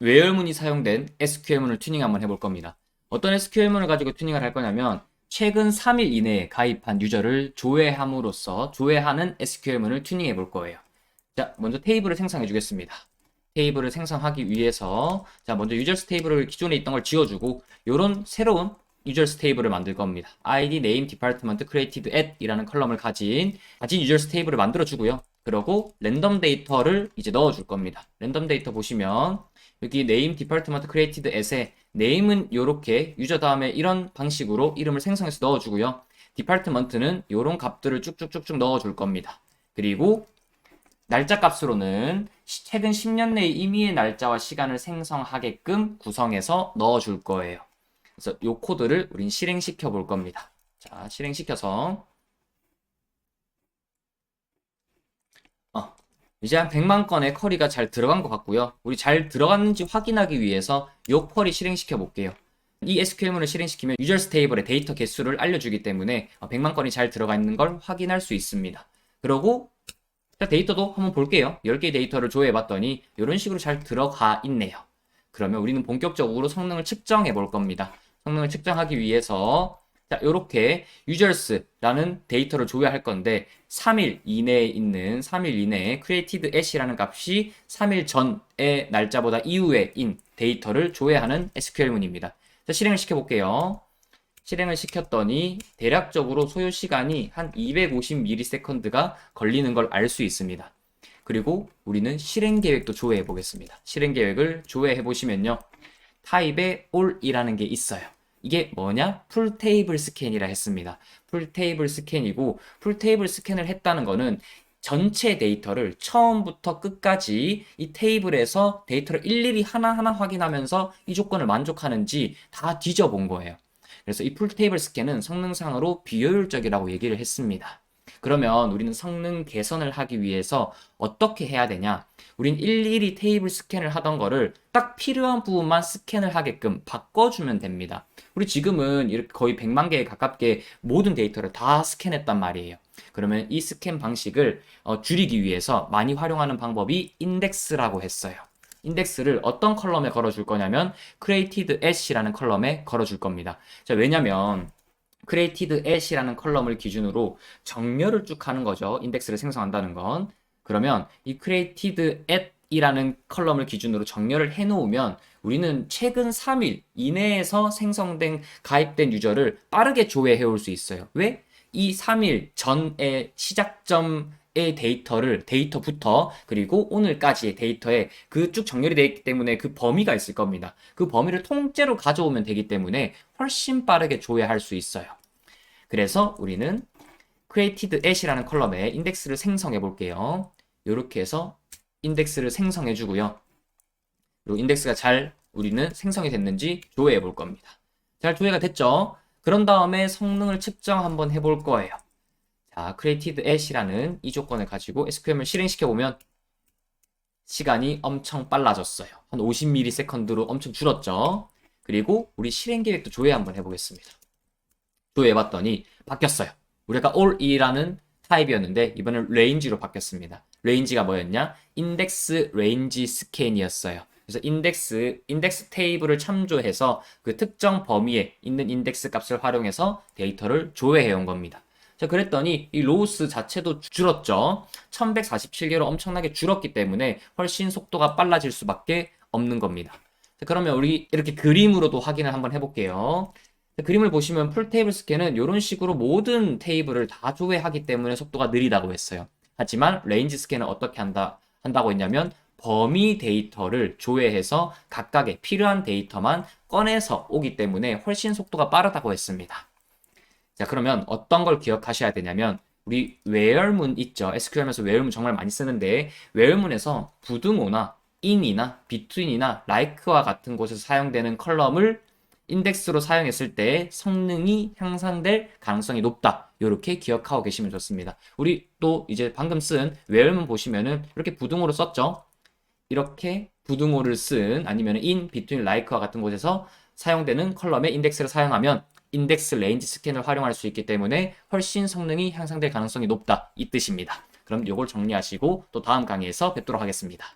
외열문이 사용된 SQL문을 튜닝 한번 해볼 겁니다. 어떤 SQL문을 가지고 튜닝을 할 거냐면 최근 3일 이내에 가입한 유저를 조회함으로써 조회하는 SQL문을 튜닝해 볼 거예요. 자, 먼저 테이블을 생성해 주겠습니다. 테이블을 생성하기 위해서 자, 먼저 유저스 테이블을 기존에 있던 걸 지워주고 이런 새로운 유저스 테이블을 만들 겁니다. id, name, department, created at 이라는 컬럼을 가진 가진 유저스 테이블을 만들어 주고요. 그러고 랜덤 데이터를 이제 넣어 줄 겁니다. 랜덤 데이터 보시면 여기 name, department, created at에 name은 이렇게 유저 다음에 이런 방식으로 이름을 생성해서 넣어 주고요. department는 이런 값들을 쭉쭉쭉쭉 넣어 줄 겁니다. 그리고 날짜 값으로는 시- 최근 10년 내의 임의의 날짜와 시간을 생성하게끔 구성해서 넣어 줄 거예요. 그래서 이 코드를 우린 실행시켜 볼 겁니다. 자, 실행시켜서 이제 한 100만 건의 쿼리가 잘 들어간 것 같고요. 우리 잘 들어갔는지 확인하기 위해서 이 쿼리 실행시켜 볼게요. 이 SQL문을 실행시키면 유저 스 테이블의 데이터 개수를 알려주기 때문에 어, 100만 건이 잘 들어가 있는 걸 확인할 수 있습니다. 그리고 자, 데이터도 한번 볼게요. 10개의 데이터를 조회해 봤더니 이런 식으로 잘 들어가 있네요. 그러면 우리는 본격적으로 성능을 측정해 볼 겁니다. 성능을 측정하기 위해서 자, 요렇게 users라는 데이터를 조회할 건데 3일 이내에 있는 3일 이내에 created at이라는 값이 3일 전의 날짜보다 이후에 인 데이터를 조회하는 SQL문입니다. 자, 실행을 시켜 볼게요. 실행을 시켰더니 대략적으로 소요 시간이 한 250ms가 걸리는 걸 알 수 있습니다. 그리고 우리는 실행 계획도 조회해 보겠습니다. 실행 계획을 조회해 보시면요. 타입에 all이라는 게 있어요. 이게 뭐냐? 풀 테이블 스캔이라 했습니다. 풀 테이블 스캔이고 풀 테이블 스캔을 했다는 거는 전체 데이터를 처음부터 끝까지 이 테이블에서 데이터를 일일이 하나하나 확인하면서 이 조건을 만족하는지 다 뒤져본 거예요. 그래서 이 풀 테이블 스캔은 성능상으로 비효율적이라고 얘기를 했습니다. 그러면 우리는 성능 개선을 하기 위해서 어떻게 해야 되냐? 우린 일일이 테이블 스캔을 하던 거를 딱 필요한 부분만 스캔을 하게끔 바꿔주면 됩니다. 우리 지금은 이렇게 거의 100만 개에 가깝게 모든 데이터를 다 스캔했단 말이에요. 그러면 이 스캔 방식을 어, 줄이기 위해서 많이 활용하는 방법이 인덱스라고 했어요. 인덱스를 어떤 컬럼에 걸어줄 거냐면 created at이라는 컬럼에 걸어줄 겁니다. 자, 왜냐면 created at이라는 컬럼을 기준으로 정렬을 쭉 하는 거죠. 인덱스를 생성한다는 건. 그러면 이 created at 이라는 컬럼을 기준으로 정렬을 해 놓으면 우리는 최근 3일 이내에서 생성된 가입된 유저를 빠르게 조회해 올 수 있어요. 왜? 이 3일 전의 시작점 의 데이터를 데이터부터 그리고 오늘까지의 데이터에 그 쭉 정렬이 되어 있기 때문에 그 범위가 있을 겁니다. 그 범위를 통째로 가져오면 되기 때문에 훨씬 빠르게 조회할 수 있어요. 그래서 우리는 created at이라는 컬럼에 인덱스를 생성해 볼게요. 이렇게 해서 인덱스를 생성해 주고요. 그리고 인덱스가 잘 우리는 생성이 됐는지 조회해 볼 겁니다. 잘 조회가 됐죠? 그런 다음에 성능을 측정 한번 해볼 거예요. 자, created at이라는 이 조건을 가지고 SQL을 실행시켜 보면 시간이 엄청 빨라졌어요. 한 50ms로 엄청 줄었죠? 그리고 우리 실행 계획도 조회 한번 해보겠습니다. 조회해 봤더니 바뀌었어요. 우리가 all이라는 타입이었는데 이번엔 range로 바뀌었습니다. range가 뭐였냐? 인덱스 range 스캔이었어요. 그래서 인덱스 인덱스 테이블을 참조해서 그 특정 범위에 있는 인덱스 값을 활용해서 데이터를 조회해 온 겁니다. 자, 그랬더니 이 로우스 자체도 줄었죠. 1147개로 엄청나게 줄었기 때문에 훨씬 속도가 빨라질 수밖에 없는 겁니다. 자, 그러면 우리 이렇게 그림으로도 확인을 한번 해볼게요. 자, 그림을 보시면 풀 테이블 스캔은 이런 식으로 모든 테이블을 다 조회하기 때문에 속도가 느리다고 했어요. 하지만 레인지 스캔은 어떻게 한다, 한다고 했냐면 범위 데이터를 조회해서 각각의 필요한 데이터만 꺼내서 오기 때문에 훨씬 속도가 빠르다고 했습니다. 자, 그러면 어떤 걸 기억하셔야 되냐면 우리 외열문 있죠. SQL에서 외열문 정말 많이 쓰는데 외열문에서 부등호나 in이나 between이나 like와 같은 곳에서 사용되는 컬럼을 인덱스로 사용했을 때 성능이 향상될 가능성이 높다. 이렇게 기억하고 계시면 좋습니다. 우리 또 이제 방금 쓴 외열문 보시면은 이렇게 부등호로 썼죠. 이렇게 부등호를 쓴 아니면 in, between, like와 같은 곳에서 사용되는 컬럼의 인덱스를 사용하면 인덱스 레인지 스캔을 활용할 수 있기 때문에 훨씬 성능이 향상될 가능성이 높다 이 뜻입니다. 그럼 이걸 정리하시고 또 다음 강의에서 뵙도록 하겠습니다.